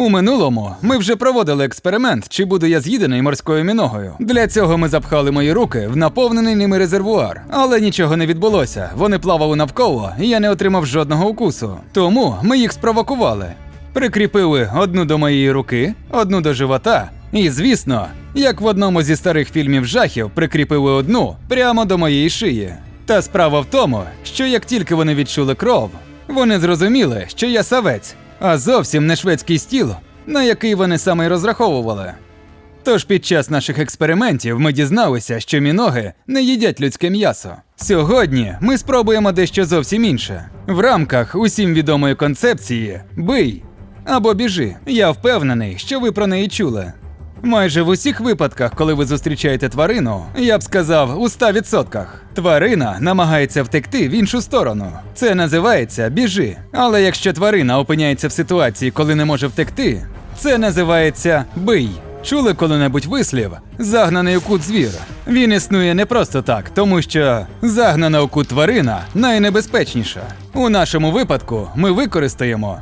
У минулому ми вже проводили експеримент, чи буду я з'їдений морською міногою. Для цього ми запхали мої руки в наповнений ними резервуар, але нічого не відбулося. Вони плавали навколо, і я не отримав жодного укусу. Тому ми їх спровокували. Прикріпили одну до моєї руки, одну до живота, і, звісно, як в одному зі старих фільмів жахів, прикріпили одну прямо до моєї шиї. Та справа в тому, що як тільки вони відчули кров, вони зрозуміли, що я савець, а зовсім не шведський стіл, на який вони саме й розраховували. Тож під час наших експериментів ми дізналися, що міноги не їдять людське м'ясо. Сьогодні ми спробуємо дещо зовсім інше. В рамках усім відомої концепції бий або біжи. Я впевнений, що ви про неї чули. Майже в усіх випадках, коли ви зустрічаєте тварину, я б сказав у 100%. Тварина намагається втекти в іншу сторону. Це називається біжи. Але якщо тварина опиняється в ситуації, коли не може втекти, це називається бий. Чули коли-небудь вислів загнаний у кут звір. Він існує не просто так, тому що загнана у кут тварина найнебезпечніша. У нашому випадку ми використаємо